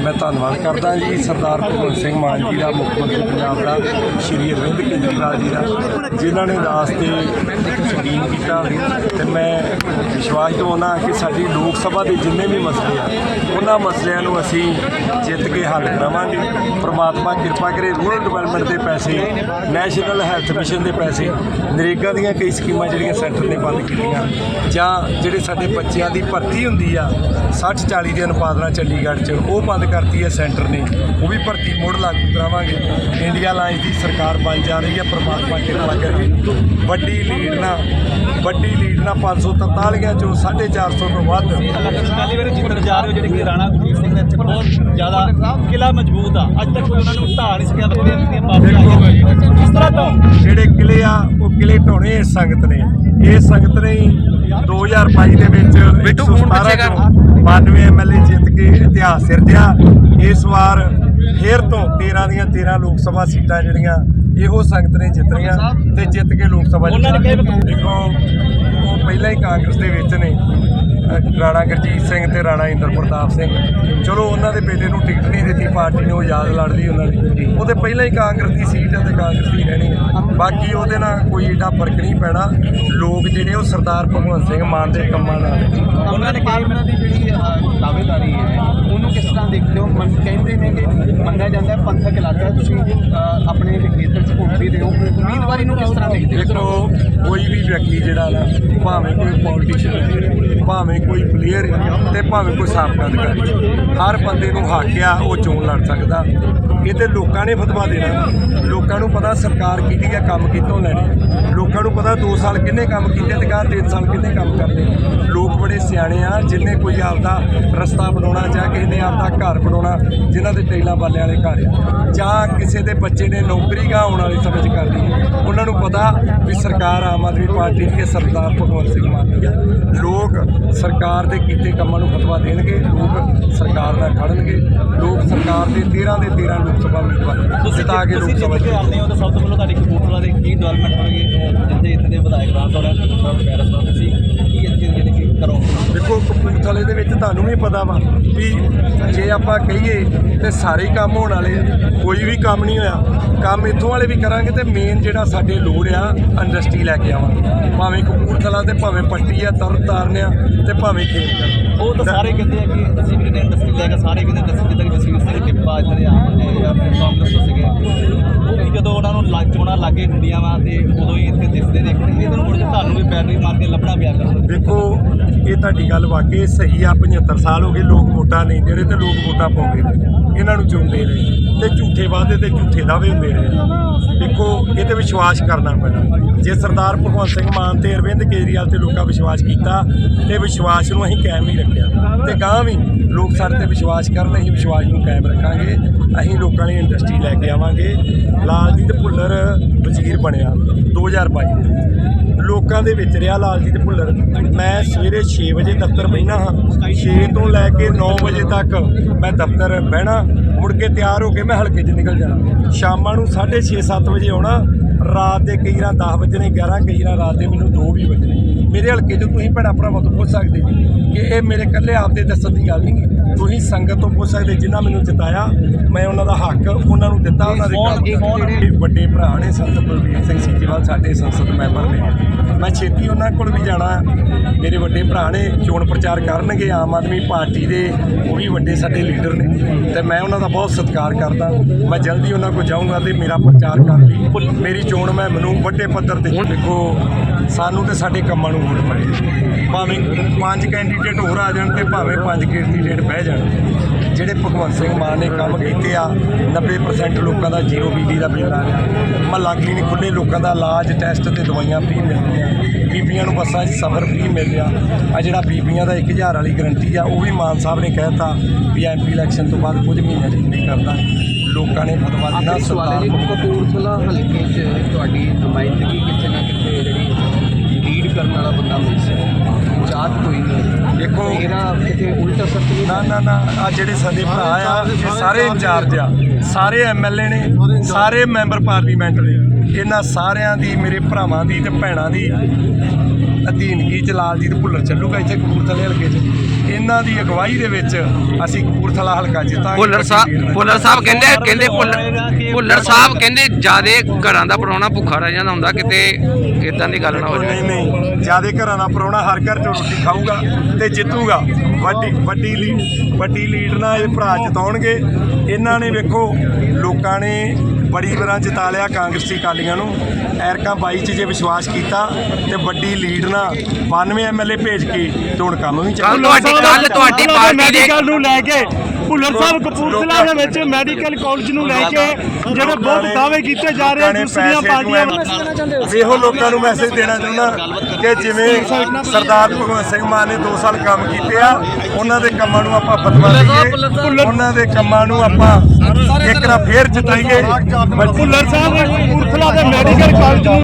ਮੈਂ ਧੰਨਵਾਦ ਕਰਦਾ ਜੀ, ਸਰਦਾਰ ਭਗਵੰਤ ਸਿੰਘ ਮਾਨ ਜੀ ਦਾ, ਮੁੱਖ ਮੰਤਰੀ ਪੰਜਾਬ ਦਾ, ਸ਼੍ਰੀ ਅਰਵਿੰਦ ਕੇਜਰੀਵਾਲ ਜੀ ਦਾ, ਜਿਨ੍ਹਾਂ ਨੇ ਰਾਸਤੇ ਯਕੀਨ ਕੀਤਾ ਤੇ ਮੈਂ ਵਿਸ਼ਵਾਸ ਦਿਵਾਉਣਾ ਕਿ ਸਾਡੀ ਲੋਕ ਸਭਾ ਦੇ ਜਿੰਨੇ ਵੀ ਮਸਲੇ ਆ, ਉਹਨਾਂ ਮਸਲਿਆਂ ਨੂੰ ਅਸੀਂ ਜਿੱਤ ਕੇ ਹੱਲ ਕਰਾਵਾਂਗੇ। ਪ੍ਰਮਾਤਮਾ ਕਿਰਪਾ ਕਰੇ, ਰੂਰਲ ਡਿਵੈਲਪਮੈਂਟ ਦੇ ਪੈਸੇ, ਨੈਸ਼ਨਲ ਹੈਲਥ ਮਿਸ਼ਨ ਦੇ ਪੈਸੇ, ਨਰੇਗਾ ਦੀਆਂ ਕਈ ਸਕੀਮਾਂ ਜਿਹੜੀਆਂ ਸੈਂਟਰ ਨੇ ਬੰਦ ਕੀਤੀਆਂ, ਜਾਂ ਜਿਹੜੇ ਸਾਡੇ ਬੱਚਿਆਂ ਦੀ ਭਰਤੀ ਹੁੰਦੀ ਆ 60 40 ਦੇ ਅਨੁਪਾਤ ਨਾਲ ਚੰਡੀਗੜ੍ਹ 'ਚ, ਉਹ ਬੰਦ ਕਰਤੀ ਹੈ ਸੈਂਟਰ ਨੇ, ਉਹ ਵੀ ਭਰਤੀ ਮੁੜ ਲਾਗੂ ਕਰਾਵਾਂਗੇ। ਇੰਡੀਆ ਲਾਈਨਸ ਦੀ ਸਰਕਾਰ ਬਣ ਜਾ ਰਹੀ ਹੈ, ਪਰਮਾਤਮਾ ਕਿਰਪਾ ਕਰਕੇ ਵੱਡੀ ਲੀਡ ਨਾਲ, ਵੱਡੀ ਲੀਡ ਨਾਲ 543 ਚੋਂ 450 ਤੋਂ ਵੱਧ। ਪਹਿਲੀ ਵਾਰੀ ਜਿੱਤਣ ਜਾ ਰਹੇ ਹੋ ਜਿਹੜੇ ਕਿ ਰਾਣਾ ਗੁਰਜੀਤ ਸਿੰਘ ਦੇ ਇੱਥੇ ਬਹੁਤ ਜ਼ਿਆਦਾ ਕਿਲਾ ਮਜ਼ਬੂਤ ਆ। ਅੱਜ ਤੱਕ ਕੋਈ ਉਹਨਾਂ ਨੂੰ ਢਾਹ ਨਹੀਂ ਸਕਿਆ ਵੱਖਰੀਆਂ ਪਾਰਟੀਆਂ ਆਈਆਂ। ਕਿਸ ਤਰ੍ਹਾਂ ਤੋਂ? ਜਿਹੜੇ ਕਿਲੇ ਆ ਉਹ ਕਿਲੇ ਢਾਉਣੇ ਇਸ ਸੰਗਤ ਨੇ। ਇਹ ਸੰਗਤ ਨੇ ਹੀ 2022 ਦੇ ਵਿੱਚ ਬਿੱਟੂ ਫੋਨ 117 ਪਿੱਛੇ ਕਰ। ਚੋਂ 92 ਐਮਐਲਏ ਜਿੱਤ ਕੇ ਇਤਿਹਾਸ ਸਿਰਜਿਆ ਇਸ ਵਾਰ ਫੇਰ ਤੋਂ 13 ਦੀਆਂ 13 ਲੋਕ ਸਭਾ ਸੀਟਾਂ ਜਿਹੜੀਆਂ ਇਹੋ ਸੰਗਤ ਨੇ ਜਿੱਤੀਆਂ ਤੇ ਜਿੱਤ ਕੇ ਲੋਕ ਸਭਾ ਉਹਨਾਂ ਨੇ ਦੇਖੋ ਪਹਿਲਾਂ ਹੀ ਕਾਂਗਰਸ ਦੇ ਵਿੱਚ ਨੇ। ਰਾਣਾ ਗੁਰਜੀਤ ਸਿੰਘ ਤੇ ਰਾਣਾ ਇੰਦਰ ਪ੍ਰਤਾਪ ਸਿੰਘ। ਚਲੋ ਉਹਨਾਂ ਦੇ ਬੇਟੇ ਨੂੰ ਟਿਕਟ ਨਹੀਂ ਦਿੱਤੀ ਪਾਰਟੀ ਨੇ ਉਹ ਯਾਦ ਲੜਦੀ ਉਹਨਾਂ ਨੇ ਉਹਦੇ ਪਹਿਲਾਂ ਹੀ ਕਾਂਗਰਸ ਦੀ ਸੀਟ ਹੈ ਤੇ ਕਾਂਗਰਸ ਦੀ ਰਹਿਣੀ ਹੈ ਬਾਕੀ ਉਹਦੇ ਨਾਲ ਕੋਈ ਏਡਾ ਫ਼ਰਕ ਨਹੀਂ ਪੈਣਾ। ਲੋਕ ਜਿਹੜੇ ਉਹ ਸਰਦਾਰ ਭਗਵੰਤ ਸਿੰਘ ਮਾਨ ਦੇ ਕੰਮਾਂ ਨਾਲ। ਉਹਨਾਂ ਨੇ ਕਿਹਾ ਦੀ ਜਿਹੜੀ ਦਾਅਵੇਦਾਰੀ ਹੈ ਉਹਨੂੰ ਕਿਸ ਤਰ੍ਹਾਂ ਦੇਖਦੇ ਹੋ? ਮਨ ਕਹਿੰਦੇ ਨੇ ਕਿ ਮੰਨਿਆ ਜਾਂਦਾ ਹੈ ਪੰਥਕ ਇਲਾਕਾ ਤੁਸੀਂ ਆਪਣੇ ਖੇਤਰ ਚ ਘੁੰਮ ਵੀ ਰਹੇ ਹੋ। ਉਮੀਦਵਾਰੀ ਨੂੰ ਕਿਸ ਤਰ੍ਹਾਂ ਦੇਖਦੇ ਹੋ? ਦੇਖੋ ਕੋਈ ਵੀ ਵਿਅਕਤੀ ਜਿਹੜਾ ਨਾ ਭਾਵੇਂ ਕੋਈ ਪੋਲੀਟੀਸ਼ੀਅਨ ਭਾਵੇਂ ਕੋਈ ਪਲੇਅਰ ਤੇ ਭਾਵੇਂ ਕੋਈ ਸਾਬਕਾ ਅਧਿਕਾਰੀ ਹਰ ਬੰਦੇ ਨੂੰ ਹੱਕ ਆ ਉਹ ਚੋਣ ਲੜ ਸਕਦਾ। ਇਹ ਤੇ ਲੋਕਾਂ ਨੇ ਫਤਵਾ ਦੇਣਾ। ਲੋਕਾਂ ਨੂੰ ਪਤਾ ਸਰਕਾਰ ਕਿਹਦੀ ਆ, ਕੰਮ ਕਿੱਥੋਂ ਲੈਣੇ ਲੋਕਾਂ ਨੂੰ ਪਤਾ 2 ਸਾਲ ਕਿੰਨੇ ਕੰਮ ਕੀਤੇ ਤੇ ਕਾ 3 ਸਾਲ ਕਿੰਨੇ ਕੰਮ ਕਰਨੇ ਲੋਕ ਬੜੇ ਸਿਆਣੇ ਆ, ਜਿੰਨੇ ਕੋਈ ਆਪਦਾ ਰਸਤਾ ਬਣਾਉਣਾ ਜਾਂ ਕਿਸੇ ਨੇ ਆਪਦਾ ਘਰ ਬਣਾਉਣਾ, ਜਿਨ੍ਹਾਂ ਦੇ ਟੇਲਾਂ ਬਾਲੇ ਵਾਲੇ ਘਰ ਆ। ਜਾਂ ਕਿਸੇ ਦੇ ਬੱਚੇ ਨੇ ਨੌਕਰੀ ਗਾ ਆਉਣ ਵਾਲੇ ਵਾਲੀ ਸਮਝ ਕਰਨੀ ਉਹਨਾਂ ਨੂੰ ਪਤਾ ਵੀ ਸਰਕਾਰ ਆਮ ਆਦਮੀ ਪਾਰਟੀ ਦੀ ਹੈ ਸਰਦਾਰ ਭਗਵੰਤ ਸਿੰਘ ਮਾਨ ਦੀ ਆ। ਲੋਕ ਸਰਕਾਰ ਦੇ ਕੀਤੇ ਕੰਮਾਂ ਨੂੰ ਫਤਵਾ ਦੇਣਗੇ ਲੋਕ ਸਰਕਾਰ ਨਾਲ ਖੜਨਗੇ ਲੋਕ ਸਰਕਾਰ ਦੇ 13 ਦੇ 13 ਲੋਕ ਸਭਾ ਉਮੀਦਵਾਰ ਜਿਤਾ ਕੇ ਲੋਕ ਤੁਸੀਂ ਸਭਾ ਜਿੱਤ ਆਉਂਦੇ ਹੋ ਤਾਂ ਸਭ ਤੋਂ ਪਹਿਲਾਂ ਤੁਹਾਡੀ ਕਪੂਰਥਲਾ ਦੇ ਕੀ ਡਿਵੈਲਪਮੈਂਟ ਹੋਣਗੇ? ਜਿੱਥੇ ਇੱਥੇ ਦੇ ਵਿਧਾਇਕ ਰਾਜ ਤੁਹਾਡਾ ਕਪੂਰਥਲਾ ਵਗੈਰਾ ਤੋਂ ਤੁਸੀਂ ਕੀ ਇੱਥੇ ਜਿਹੜੇ ਕਿ ਕਰੋ ਦੇਖੋ ਕਪੂਰਥਲੇ ਦੇ ਵਿੱਚ ਤੁਹਾਨੂੰ ਵੀ ਪਤਾ ਵਾ ਵੀ ਜੇ ਆਪਾਂ ਕਹੀਏ ਤੇ ਸਾਰੇ ਕੰਮ ਹੋਣ ਵਾਲੇ ਆ ਕੋਈ ਵੀ ਕੰਮ ਨਹੀਂ ਹੋਇਆ। ਕੰਮ ਇੱਥੋਂ ਵਾਲੇ ਵੀ ਕਰਾਂਗੇ ਤੇ ਮੇਨ ਜਿਹੜਾ ਸਾਡੇ ਲੋੜ ਆ ਇੰਡਸਟਰੀ ਲੈ ਕੇ ਆਵਾਂਗੇ। ਭਾਵੇਂ ਕਪੂਰਥਲਾ ਤੇ ਭਾਵੇਂ ਪੱਟੀ ਆ ਤਰਨਤਾਰਨ ਆ ਤੇ ਭਾਵੇਂ ਖੇਤ ਉਹ ਤਾਂ ਸਾਰੇ ਕਹਿੰਦੇ ਆ ਕਿ ਅਸੀਂ ਵੀ ਜਿਹੜੇ ਇੰਡਸਟਰੀ ਲੈ ਕੇ ਸਾਰੇ ਕਹਿੰਦੇ ਇੰਡਸਟਰੀ ਜਿੱਦਾਂ ਕਿ ਜਸਵੀਰ ਸਿੰਘ ਟਿੱਪਾ ਇੱਧਰ ਆਮ ਨੇ ਜਾਂ ਕਾਂਗਰਸ ਤੋਂ ਸੀਗੇ। ਉਹ ਵੀ ਜਦੋਂ ਉਹਨਾਂ ਨੂੰ ਲੱਗ ਚੋਣਾਂ ਲੱਗੇ ਹੁੰਦੀਆਂ ਵਾ ਤੇ ਉਦੋਂ ਹੀ ਇੱਥੇ ਦਿਸਦੇ ਨੇ ਕਿ ਇਹਦੇ ਨੂੰ ਮੁੜ ਕੇ ਤੁਹਾਨੂੰ ਵੀ ਬੈਟਰੀ ਮਾਰ ਕੇ ਲੱਭਣਾ ਪਿਆ ਕਰਦਾ ਦੇਖੋ ਇਹ ਤੁਹਾਡੀ ਗੱਲ ਵਾਕਈ ਸਹੀ ਆ 75 ਸਾਲ ਹੋ ਗਏ ਲੋਕ ਵੋਟਾਂ ਨਹੀਂ ਦੇ ਰਹੇ ਤੇ ਲੋਕ ਵੋਟਾਂ ਪਾਉਂਦੇ ਨੇ। ਇਹਨਾਂ ਨੂੰ ਚੁਣਦੇ ਰਹੇ ਤੇ ਝੂਠੇ ਵਾਅਦੇ ਤੇ ਝੂਠੇ ਦਾਅਵੇ ਹੁੰਦੇ ਰਹੇ ਦੇਖੋ ਇਹ ਤੇ ਵਿਸ਼ਵਾਸ ਕਰਨਾ ਪੈਣਾ। ਜੇ ਸਰਦਾਰ ਭਗਵੰਤ ਸਿੰਘ ਮਾਨ ਤੇ ਅਰਵਿੰਦ ਕੇਜਰੀਵਾਲ ਤੇ ਲੋਕਾਂ ਵਿਸ਼ਵਾਸ ਕੀਤਾ, ਤੇ ਵਿਸ਼ਵਾਸ ਨੂੰ ਅਸੀਂ ਕਾਇਮ ਹੀ ਰੱਖਿਆ। ਤੇ ਗਾਂ ਵੀ ਲੋਕ ਸਾਡੇ ਤੇ ਵਿਸ਼ਵਾਸ ਕਰਨ, ਅਸੀਂ ਵਿਸ਼ਵਾਸ ਨੂੰ ਕਾਇਮ ਰੱਖਾਂਗੇ। ਅਸੀਂ ਲੋਕਾਂ ਲਈ ਇੰਡਸਟਰੀ ਲੈ ਕੇ ਆਵਾਂਗੇ। ਲਾਲਜੀਤ ਭੁੱਲਰ ਵਜ਼ੀਰ ਬਣਿਆ 2022 ਦੇ। ਵਿੱਚ ਲੋਕਾਂ ਦੇ ਵਿੱਚ ਰਿਹਾ ਲਾਲਜੀਤ ਭੁੱਲਰ। ਮੈਂ ਸਵੇਰੇ 6 ਵਜੇ ਦਫ਼ਤਰ ਬਹਿਣਾ ਹਾਂ। 6 ਤੋਂ ਲੈ ਕੇ 9 ਵਜੇ ਤੱਕ ਮੈਂ ਦਫ਼ਤਰ ਬਹਿਣਾ। ਮੁੜ ਕੇ ਤਿਆਰ ਹੋ ਕੇ ਮੈਂ ਹਲਕੇ 'ਚ ਨਿਕਲ ਜਾਣਾ। ਸ਼ਾਮਾਂ ਨੂੰ 6:30 7 ਵਜੇ ਆਉਣਾ। ਰਾਤ ਦੇ ਕਈ ਰਾਂ 10 ਵਜਣੇ 11 ਕਈ ਰਾਂ ਰਾਤ ਦੇ ਮੈਨੂੰ 2 ਵੀ ਵਜਣੇ। ਮੇਰੇ ਹਲਕੇ 'ਚ ਤੁਸੀਂ ਭੈਣਾਂ ਭਰਾਵਾਂ ਤੋਂ ਪੁੱਛ ਸਕਦੇ ਜੀ ਕਿ ਇਹ ਮੇਰੇ ਇਕੱਲੇ ਆਪਦੇ ਦੱਸਣ ਦੀ ਗੱਲ ਨਹੀਂ। ਤੁਸੀਂ ਸੰਗਤ ਤੋਂ ਪੁੱਛ ਸਕਦੇ ਜਿਨ੍ਹਾਂ ਮੈਨੂੰ ਜਿਤਾਇਆ ਮੈਂ ਉਹਨਾਂ ਦਾ ਹੱਕ ਉਹਨਾਂ ਨੂੰ ਦਿੱਤਾ ਉਹਨਾਂ ਦੇ ਕੰਮ ਇਹ ਵੱਡੇ ਭਰਾ ਨੇ ਸੰਤ ਬਲਵੀਰ ਸਿੰਘ ਸੀਚੇਵਾਲ ਸਾਡੇ ਸੰਸਦ ਮੈਂਬਰ ਨੇ। ਮੈਂ ਛੇਤੀ ਉਹਨਾਂ ਕੋਲ ਵੀ ਜਾਣਾ। ਮੇਰੇ ਵੱਡੇ ਭਰਾ ਨੇ ਚੋਣ ਪ੍ਰਚਾਰ ਕਰਨਗੇ ਆਮ ਆਦਮੀ ਪਾਰਟੀ ਦੇ ਉਹ ਵੀ ਵੱਡੇ ਸਾਡੇ ਲੀਡਰ ਨੇ। ਤੇ ਮੈਂ ਉਹਨਾਂ ਦਾ ਬਹੁਤ ਸਤਿਕਾਰ ਕਰਦਾ। ਮੈਂ ਜਲਦੀ ਉਹਨਾਂ ਕੋਲ ਜਾਊਂਗਾ ਤੇ ਮੇਰਾ ਪ੍ਰਚਾਰ ਕਰ ਲਈ। ਮੇਰੀ ਚੋਣ ਮੈਂ ਮੈਨੂੰ ਵੱਡੇ ਪੱਧਰ ਤੇ ਦੇਖੋ, ਸਾਨੂੰ ਤੇ ਸਾਡੇ ਕੰਮਾਂ ਨੂੰ ਵੋਟ ਪਾਏ ਭਾਵੇਂ ਪੰਜ ਕੈਂਡੀਡੇਟ ਹੋਰ ਆ ਜਾਣ ਤੇ ਭਾਵੇਂ ਪੰਜ ਕੈਂਡੀਡੇਟ ਬਹਿ ਜਾਣ। ਜਿਹੜੇ ਭਗਵੰਤ ਸਿੰਘ ਮਾਨ ਨੇ ਕੰਮ ਕੀਤੇ ਆ 90% ਲੋਕਾਂ ਦਾ ਜ਼ੀਰੋ ਬਿਜਲੀ ਦਾ ਬਿੱਲ ਆ ਰਿਹਾ। ਮਹੱਲਾ ਕਲੀਨਿਕ ਖੁੱਲੇ ਲੋਕਾਂ ਦਾ ਇਲਾਜ ਟੈਸਟ ਤੇ ਦਵਾਈਆਂ ਫ੍ਰੀ ਮਿਲਦੀਆਂ ਬੀਬੀਆਂ ਨੂੰ ਬੱਸਾਂ 'ਚ ਸਫ਼ਰ ਫ੍ਰੀ ਮਿਲ ਰਿਹਾ। ਆ ਜਿਹੜਾ ਬੀਬੀਆਂ ਦਾ 1000 ਵਾਲੀ ਗਰੰਟੀ ਆ ਉਹ ਵੀ ਮਾਨ ਸਾਹਿਬ ਨੇ ਕਹਿਤਾ ਵੀ ਐਮਪੀ ਇਲੈਕਸ਼ਨ ਤੋਂ ਬਾਅਦ ਕੁਝ ਮਹੀਨਿਆਂ 'ਚ ਨਹੀਂ ਕਰਦਾ। ਲੋਕਾਂ ਨੇ ਫਤਵਾ ਹੈ ਸਰਦਾਰ ਕਪੂਰਥਲਾ ਹਲਕੇ 'ਚ ਤੁਹਾਡੀ ਨੁਮਾਇੰਦਗੀ ਕਿਤੇ ਨਾ ਕਿਤੇ ਜਿਹੜੀ ਲੀਡ ਕਰਨ ਵਾਲਾ ਬੰਦਾ ਮਿਲ ਸਕਦਾ। ਜਾਤ ਕੋਈ ਨਹੀਂ ਦੇਖੋ। ਮੇਰਾ ਕਿਤੇ ਉਲਟਾ ਸੱਚ ਨਹੀਂ ਨਾ ਨਾ ਨਾ ਆ ਜਿਹੜੇ ਸਾਡੇ ਭਰਾ ਆ ਇਹ ਸਾਰੇ ਇੰਚਾਰਜ ਆ। ਸਾਰੇ ਐਮਐਲਏ ਨੇ ਸਾਰੇ ਮੈਂਬਰ ਪਾਰਲੀਮੈਂਟ ਨੇ ਇਹਨਾਂ ਸਾਰਿਆਂ ਦੀ ਮੇਰੇ ਭਰਾਵਾਂ ਦੀ ਤੇ ਭੈਣਾਂ ਦੀ ਅਧੀਨਗੀ ਚ ਲਾਲਜੀਤ ਭੁੱਲਰ ਚੱਲੂਗਾ ਇੱਥੇ ਕਪੂਰਥਲੇ ਹਲਕੇ 'ਚ। ਇਹਨਾਂ ਦੀ ਅਗਵਾਈ ਦੇ ਵਿੱਚ ਅਸੀਂ ਕਪੂਰਥਲਾ ਹਲਕਾ ਜਿੱਤਾਂਗੇ। ਭੁੱਲਰ ਸਾਹਿਬ ਭੁੱਲਰ ਸਾਹਿਬ ਕਹਿੰਦੇ ਕਹਿੰਦੇ ਭੁੱਲਰ ਭੁੱਲਰ ਸਾਹਿਬ ਕਹਿੰਦੇ ਜਿਆਦੇ ਘਰਾਂ ਦਾ ਪਰੌਣਾ ਭੁੱਖਾ ਰਹਿ ਜਾਂਦਾ ਹੁੰਦਾ ਕਿਤੇ ਇਦਾਂ ਦੀ ਗੱਲ ਨਾ ਹੋ ਨਹੀਂ ਨਹੀਂ। ਜਿਆਦੇ ਘਰਾਂ ਦਾ ਪਰੋਣਾ ਹਰ ਘਰ ਚੋਂ ਰੋਟੀ ਖਾਊਗਾ ਤੇ ਜਿੱਤੂਗਾ। ਵੱਡੀ ਵੱਡੀ ਲੀਡ ਵੱਡੀ ਲੀਡ ਨਾਲ ਇਹ ਭਰਾ ਜਿਤਾਉਣਗੇ। ਇਹਨਾਂ ਨੇ ਵੇਖੋ ਲੋਕਾਂ ਨੇ ਬੜੀ ਵਾਰਾਂ ਜਿਤਾ ਲਿਆ ਕਾਂਗਰਸੀ ਅਕਾਲੀਆਂ ਨੂੰ। ਐਰਕਾ 22 ਚ ਜੇ ਵਿਸ਼ਵਾਸ ਕੀਤਾ ਤੇ ਵੱਡੀ ਲੀਡ ਨਾਲ 92 ਐਮਐਲਏ ਭੇਜ ਕੇ ਤੇ ਹੁਣ ਕੰਮ ਵੀ ਕੱਲ ਚੱਲ ਤੁਹਾਡੀ ਕੱਲ ਤੁਹਾਡੀ ਪਾਰਟੀ ਦੇ ਮੈਡੀਕਲ ਨੂੰ ਲੈ ਕੇ ਭੁੱਲਰ ਸਾਹਿਬ ਕਪੂਰਥਲਾ ਦੇ ਵਿੱਚ ਮੈਡੀਕਲ ਕਾਲਜ ਨੂੰ ਲੈ ਕੇ ਜਿਹੜੇ ਬਹੁਤ ਦਾਅਵੇ ਕੀਤੇ ਜਾ ਰਹੇ ਨੇ ਦੂਸਰੀਆਂ ਨੂੰ ਪਾਰਟੀਆਂ ਐਵੇਂ- ਇਹੋ ਲੋਕਾਂ ਨੂੰ ਮੈਸੇਜ ਦੇਣਾ ਚਾਹੁੰਦਾ ਕਿ ਜਿਵੇਂ ਸਰਦਾਰ ਭਗਵੰਤ ਸਿੰਘ ਮਾਨ ਨੇ 2 ਸਾਲ ਕੰਮ ਕੀਤੇ ਆ ਉਹਨਾਂ ਦੇ ਕੰਮਾਂ ਨੂੰ ਆਪਾਂ ਫਤਵਾ ਦਈਏ ਉਹਨਾਂ ਦੇ ਕੰਮਾਂ ਨੂੰ ਆਪਾਂ ਇੱਕ ਨਾ ਫੇਰ ਜਿਤਾਈਏ। ਭੁੱਲਰ ਸਾਹਿਬ ਕਪੂਰਥਲਾ ਦੇ ਮੈਡੀਕਲ ਕਾਲਜ ਨੂੰ